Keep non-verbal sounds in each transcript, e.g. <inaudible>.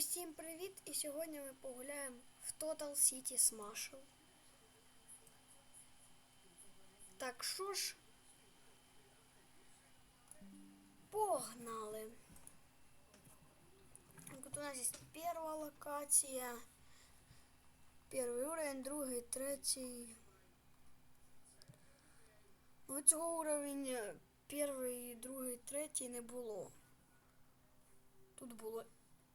Усім привіт! І сьогодні ми погуляємо в Total City Smashel. Так що ж, погнали. Тут у нас є перша локація, перший уровень, другий, третій. Ну, цього уровень перший, другий, третій не було. Тут було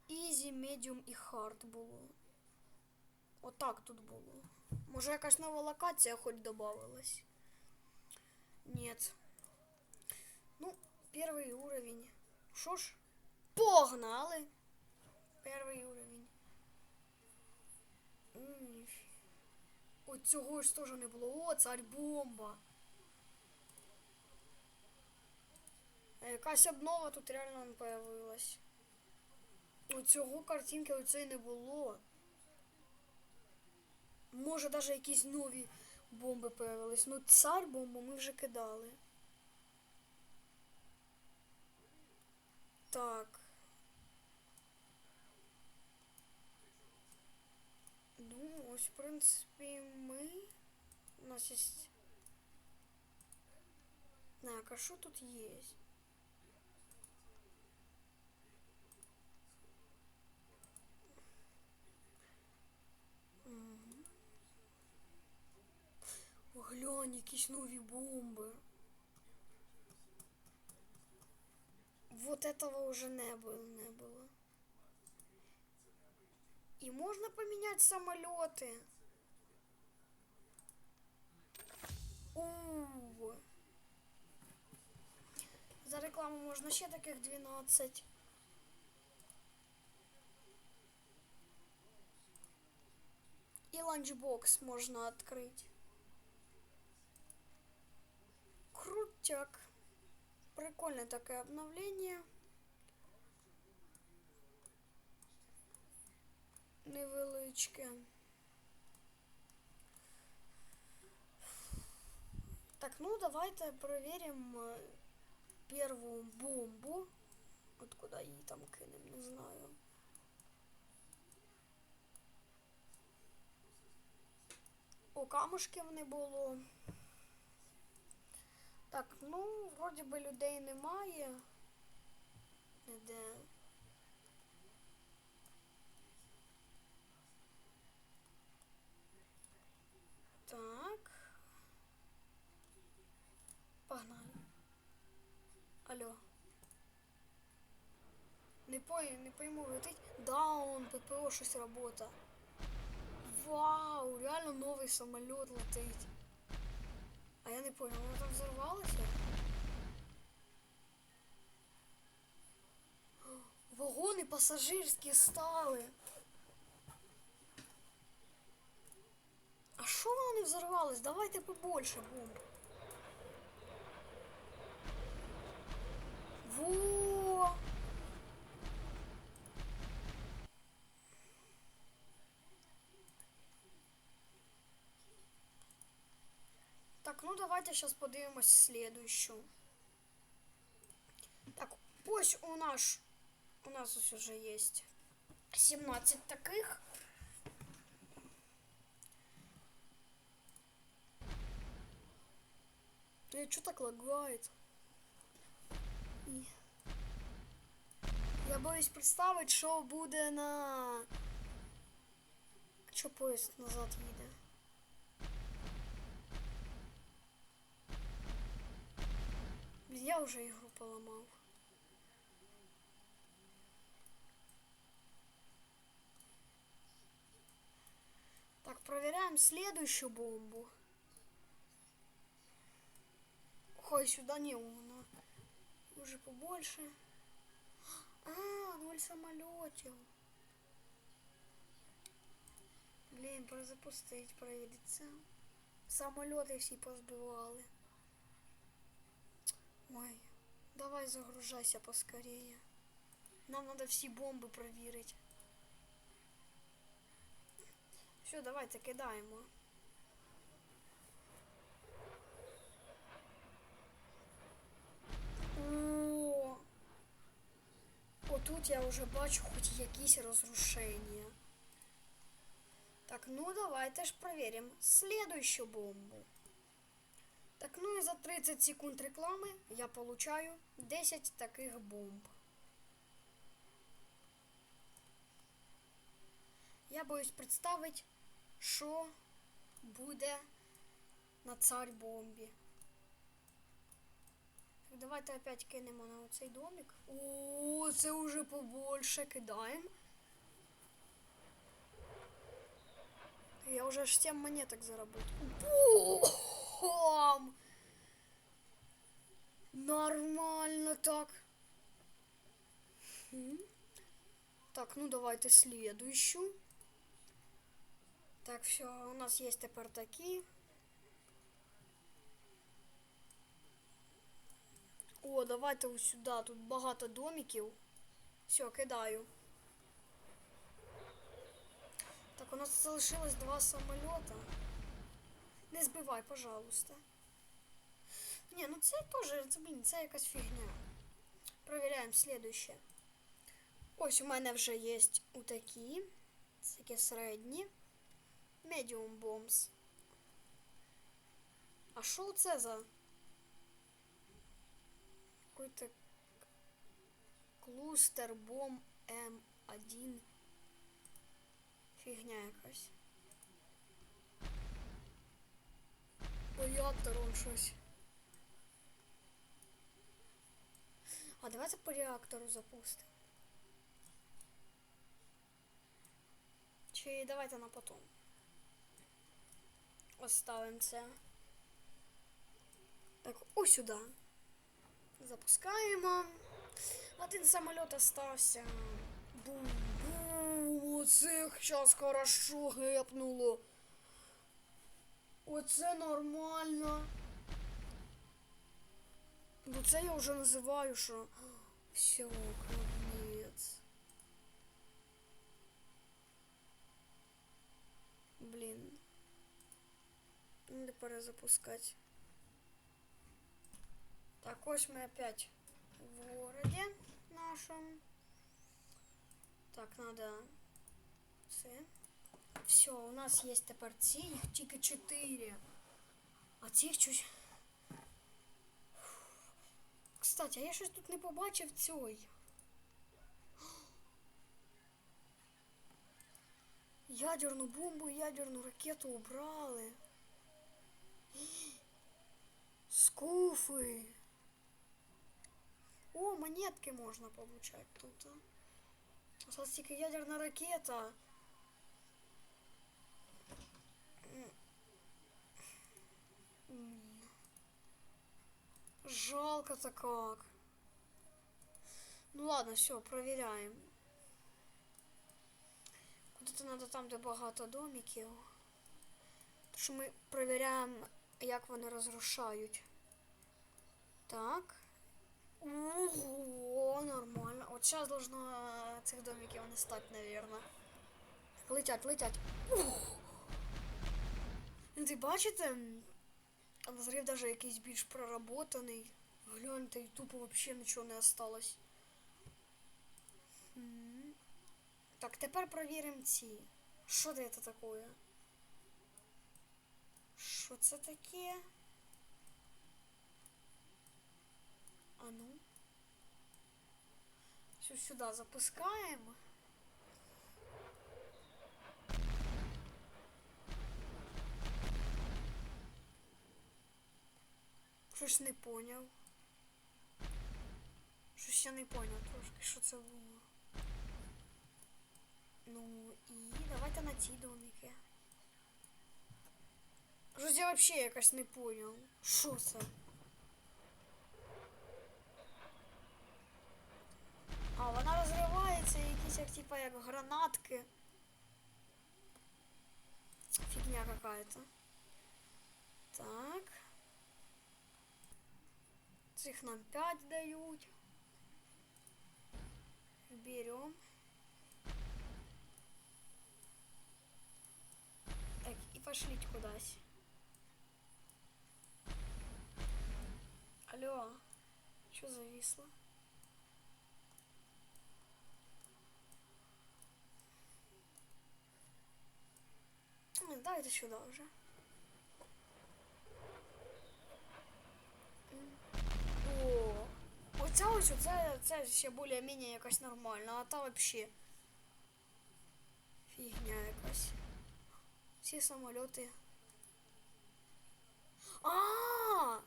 Easy, Medium і Hard було. Отак тут було. Може якась нова локація хоч додавалась? Нет. Ну, перший уровень. Що ж? Погнали! Перший уровень. От цього ж теж не було. О, царь бомба. Якась обнова тут реально появилась. У цього картинки оцеї не було. Може, навіть якісь нові бомби появились. Ну, цар бомбу ми вже кидали. Так. Ну, ось, в принципі, ми. У нас є. Так, а що тут є? Глянь, якісь нові бомби. Вот этого уже не было, не было. И можно поменять самолеты. У. За рекламу можна ще таких 12. И ланчбокс можно открыть. Крутяк. Прикольное такое обновление. Невеличке. Так, ну давайте проверим э, первую бомбу. Откуда її там кинем, не знаю. О, камушків не було. Так, ну, вроді би людей немає. Ніде. Так. Погнали. Алло. Не пой, не пойму, летить. Даун, ППО щось робота. Вау, реально новий самоліт летить. А я не понял, воно там взорвалося? Вагони пасажирські стали. А що воно не взорвалось? Давайте побольше бомб. Во! ну давайте сейчас подивимось следующую. Так, ось у нас у нас ось уже есть 17 таких. Э, что так лагает? І- Я боюсь представити, що буде на. Що поїзд назад їде. я вже ігру поламав. Так, проверяем следующую бомбу. Ой, сюда не она. Уже побольше. А, ноль самолетів. Блін, перезапустить прийдеться. Самоліти всі позбивали. Ой, давай загружайся поскорее. Нам надо всі бомби проверить. Все, давайте кидаємо. О, тут я вже бачу хоч якісь розрушення. Так, ну давайте ж проверим следующую бомбу. Так, ну і за 30 секунд реклами я получаю 10 таких бомб. Я боюсь представити, що буде на царь бомбі. Так, давайте опять кинемо на оцей домик. О, це вже побольше кидаємо. Я уже аж 7 монеток заработал. Бом! Нормально так. Так, ну давайте следующую. Так, все, у нас есть тепер такі. О, давайте ось сюди. Тут багато домиків. Все, кидаю. Так, у нас залишилось два самоліта. Не збивай, пожалуйста. Ні, ну це теж, це, блін, це якась фігня. Провіряємо слідуще. Ось у мене вже є отакі. Такі середні. Medium bombs. А що це за? Какой-то клустер бомб М1. Фігня якась. Реактор он щось. А давайте по реактору запустимо. Чи давайте на потом. Оставимо це. Так, ось сюди. Запускаємо. Один самоліт остався. Бум-бум. Оце зараз хорошо гепнуло. Оце нормально. Ну це я вже називаю, що все, капець. Блін. Надо перезапускати. Так, ось ми опять в городе нашем. Так, надо це. Все, у нас є тепер ці, їх тільки 4. А цих чуть. Кстати, а я щось тут не побачив цей. Ядерну бомбу, ядерну ракету убрали. Скуфи. О, монетки можна получать тут. а. Зараз тільки ядерна ракета. Жалко-то как. Ну ладно, все, проверяем. Куда-то надо там, де багато домиків. Тому що ми перевіряємо, як вони розрушають. Так. Ого, нормально. От зараз должно цих домиків не стати, наверное. Летять, летять. Ух. Ти бачите? Взрив даже якийсь більш проработаний. Гляньте, і тупо вообще нічого не осталось. Так, тепер провіримо ці. Що це таке? Що це таке? А ну. Все сюди запускаємо. Щось не поняв. Щось я не поняв трошки, що це було. Ну і давайте на ці домики. Щось я взагалі якось не поняв. Що це? А, вона розривається, якісь як типа як гранатки. Фігня какая-то. Так. их нам 5 дают Берем. Так, и пошлить кудась. Алло, что зависло? Да это сюда уже. Оця ось оце, це ще більш-менш якась нормальна, а та взагалі фігня якась. Всі самольоти. А!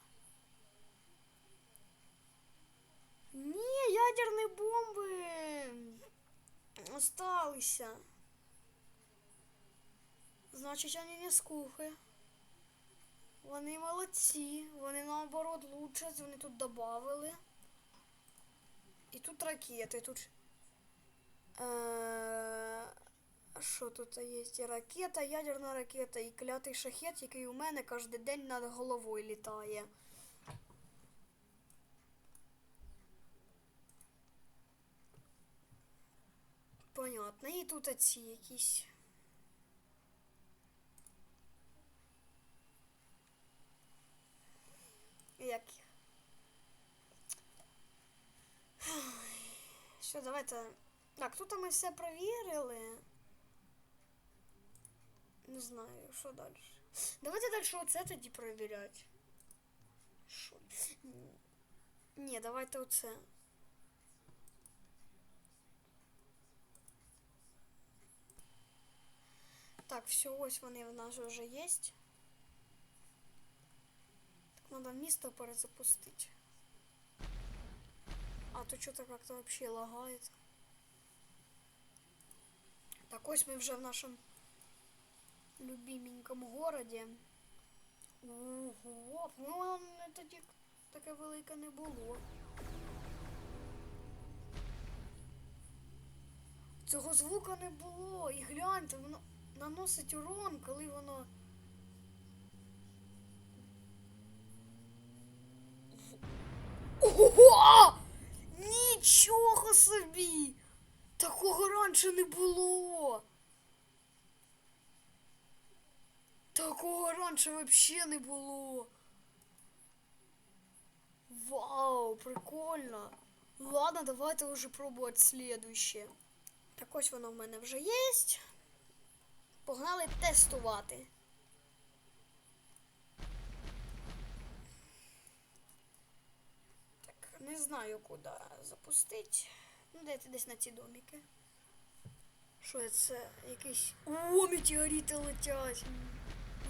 Ні, ядерні бомби осталися. Значить, вони не скухи. Вони молодці. Вони наоборот лучше. Вони тут додали. І тут ракети. Тут. Що тут є? Ракета, ядерна ракета і клятий шахет, який у мене кожен день над головою літає. Понятно. І тут оці якісь. Як? Що, давайте. Так, тут ми все провірили. Не знаю, що далі. Давайте далі оце тоді перевіряти. Що? Ні, давайте оце. Так, все, ось вони в нас вже є. Так, надо місто перезапустити. А то что-то как-то вообще лагает. Так ось ми вже в нашому любименькому городі. Ого, ну тоді таке велике не було. Цього звука не було. І гляньте, воно наносить урон, коли воно. Ого! Нічого собі! Такого раніше не було. Такого раніше взагалі не було. Вау, прикольно. Ладно, давайте вже пробувати слідуще. Так ось воно в мене вже є. Погнали тестувати. Так, не знаю, куди запустити. Ну, дайте десь на ці домики. Що це? Якийсь. О, метеорити летять.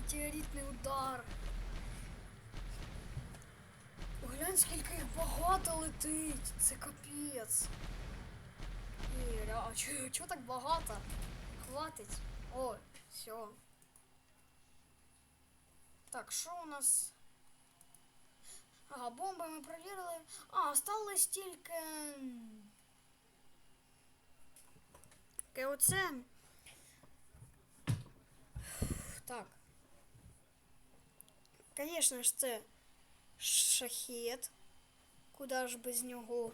Метеоритний удар. Глянь, скільки їх багато летить. Це капець. Ні, ля, а чого чо так багато? Хватить. О, все. Так, що у нас? Ага, бомби ми провірили. А, осталось тільки. м, Таке оце. Так. Звісно ж, це шахет. Куди ж без нього?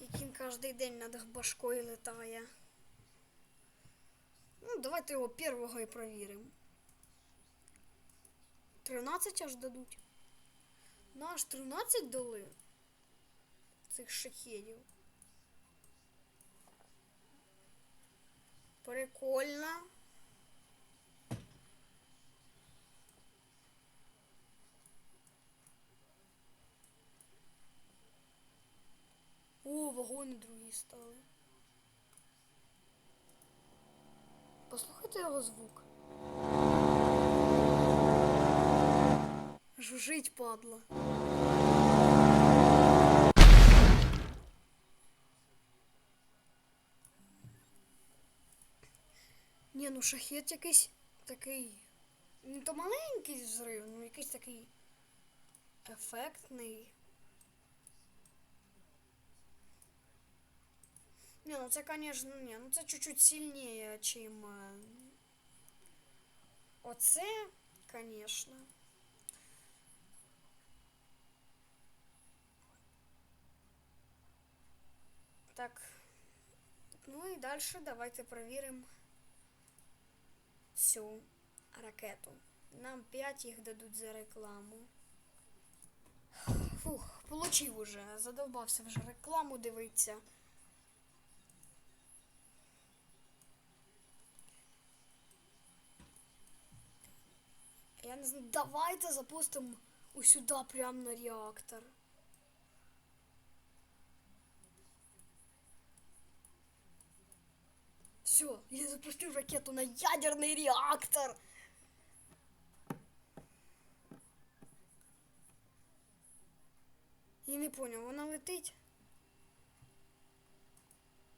Яким кожен день над башкою летає. Ну, давайте його першого і провіримо. 13 аж дадуть. Ну, аж 13 дали цих шахедів. Прикольно. О, вагони другі стали. Послухайте його звук. Жужить падла. Ні, ну шахет якийсь такий. Не то маленький взрив, ну якийсь такий ефектний. Не, ну це, конечно, не, ну це чуть-чуть сильнее, чим е, оце, конечно. Так. Ну і далі давайте перевіримо цю ракету. Нам 5 їх дадуть за рекламу. Фух, получив уже. Задовбався вже рекламу дивитися. Я не знаю. Давайте запустимо усюди прямо на реактор. Все, я запустил ракету на ядерный реактор. Я не понял, вона летить?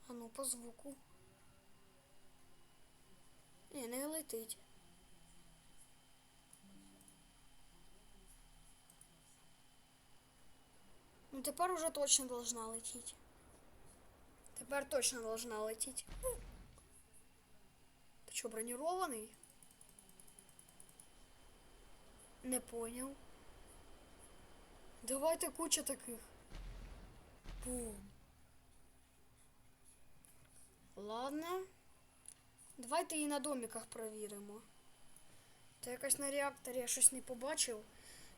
А ну по звуку. Ні, не летить. Ну тепер уже точно должна лететь. Тепер точно должна лететь. Ты что, бронированный? Не понял. Давайте куча таких. Бум. Ладно. Давайте і на домиках провіримо. Та якось на реакторі я щось не побачив,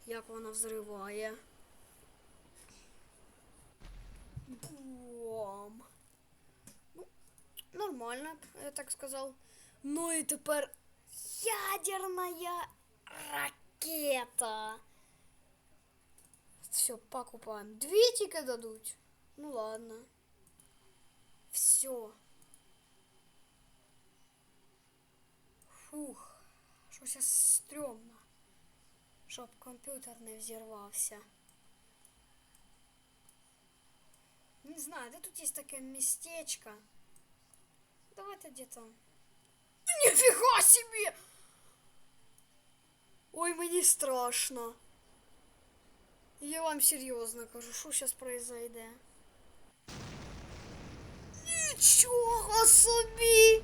як вона взриває. Бум. Ну, нормально, я так сказав. Ну і тепер ядерная ракета. Все, покупаем. Дві тільки дадуть. Ну ладно. Все. Фух, щось стрьомно. Щоб комп'ютер не взірвався. Знаю, де тут є таке містечко. Давайте где-то. Нифига себе! Ой, мені страшно. Я вам серйозно кажу, що зараз произойде. Нічого собі!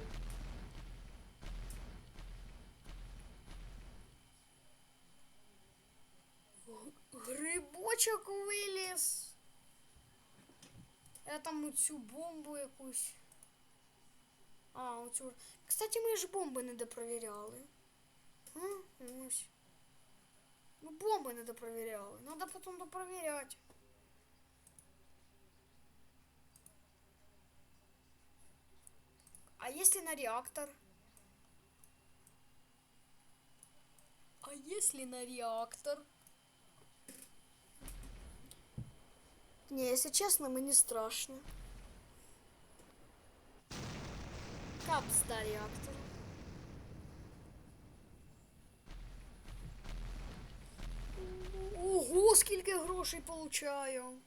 Г- Грибочок виліз. Я там оцю бомбу якусь. А, оцю. Кстати, ми ж бомби не допровіряли. А, ось. Ну, бомби не допровіряли. Надо потім допровіряти. А если на реактор? А если на реактор? Не, если честно, мне страшно. Капс до реактора. Ого, скільки грошей получаю.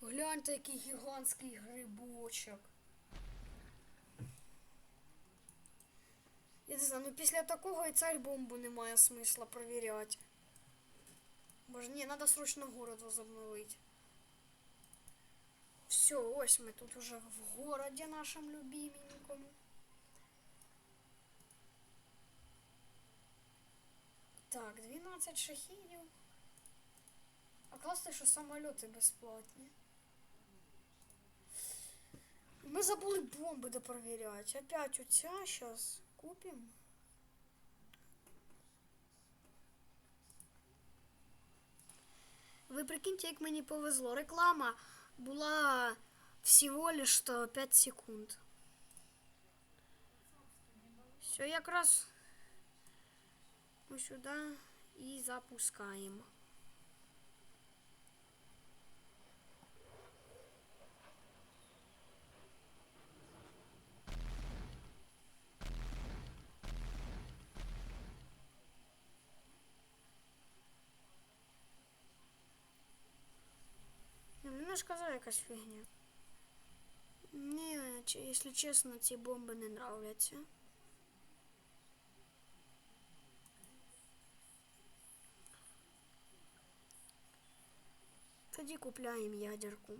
Гляньте, який гігантський грибочок. Я не знаю, ну після такого і царь бомбу немає смисла провіряти. Боже, ні, треба срочно город возобновити. Все, ось ми тут уже в городі нашому любименькому. Так, 12 шахідів. А класно, що самоліти безплатні. Ми забули бомби допровіряти. Опять оця зараз купимо. Ви прикиньте, як мені повезло. Реклама була всього лиш что 5 секунд. Все, якраз мы сюди і запускаємо. Ну, Мені ж казав якась фігня. Ні, чи- якщо чесно, ці бомби не нравляться. Тоді купляємо ядерку.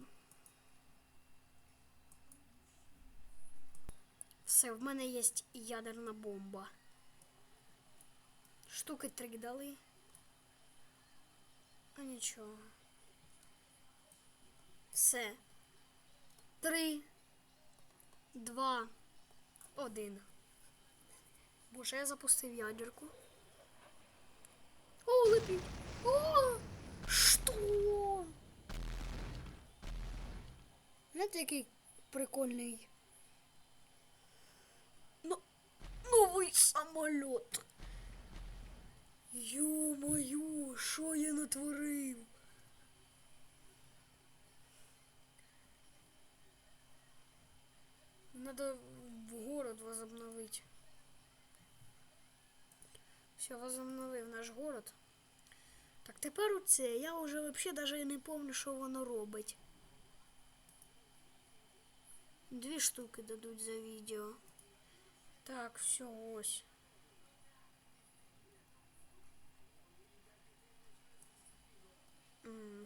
Все, в мене є ядерна бомба. Штуки три дали. А нічого. Все. Три, два, один. Боже, я запустив ядерку. О, летить. О! Що? Знаєте, який прикольний? Ну, новий самоліт. Ё-моё, що я натворив? Надо в город возобновить. Все, возобновив наш город. Так, тепер оце. Я вже взагалі навіть не пам'ятаю, що воно робить. Дві штуки дадуть за відео. Так, все, ось.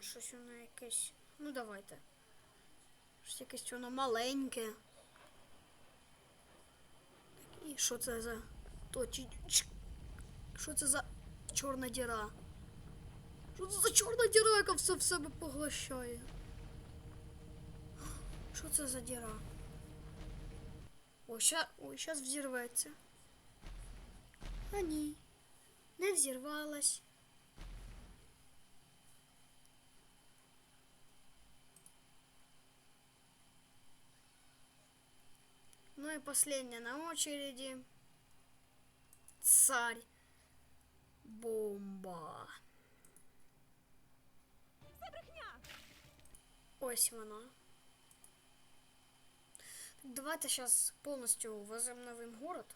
Щось воно якесь. Ну давайте. Щось якесь воно маленьке. І що це за точі... Що це за чорна діра? Що це за чорна діра, яка все в себе поглощає? Що це за діра? Ща... Ой, щас взірветься. А ні. Не взірвалась. И последняя на очереди. Царь. Бомба. Ось вона. Давайте сейчас полностью возобновим город.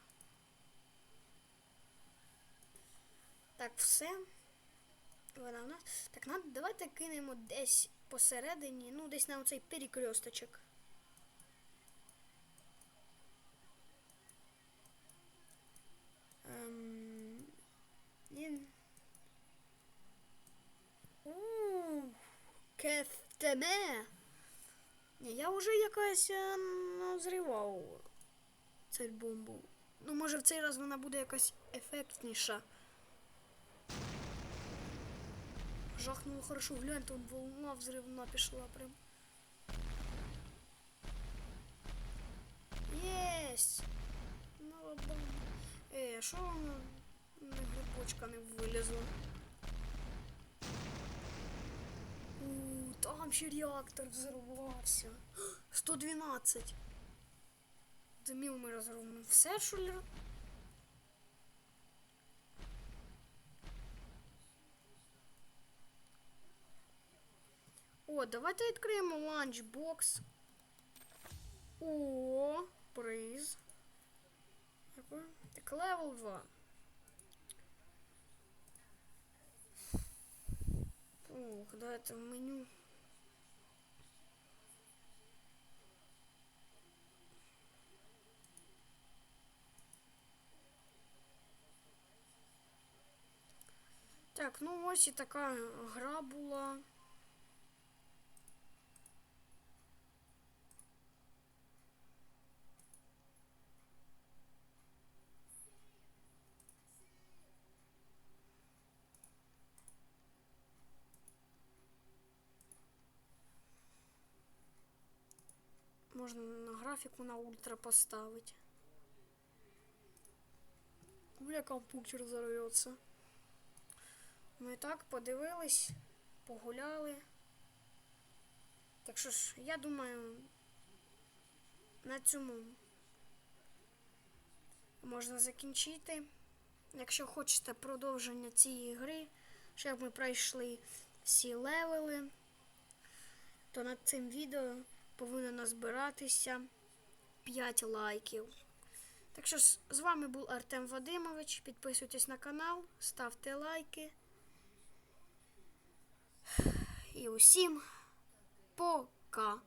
Так, все. Вона в нас. Так, давайте кинемо десь посередині, ну, десь на оцей перекресточок. Ем, ні. Ууу, кефтеме. Ні, я вже якась е, назрівав цю бомбу. Ну, може в цей раз вона буде якась ефектніша. Жахнуло хорошо, гляньте, он волна взривна пішла прям. Єсть! Нова бомба. Ей, а що воно не глибочка не вилізло? У, там ще реактор взорвався. <gasps> 112. Димів ми розробимо. Все, що ли? О, давайте відкриємо ланчбокс. О, приз. Так, левел 2. Ох, давайте в меню. Так, ну ось і така гра була. Можна на графіку на ультра поставити. Бля, компьютер взорвется. Ми так подивились, погуляли. Так що ж, я думаю, на цьому можна закінчити. Якщо хочете продовження цієї гри, щоб ми пройшли всі левели, то над цим відео повинно назбиратися 5 лайків. Так що з вами був Артем Вадимович. Підписуйтесь на канал, ставте лайки. І усім пока!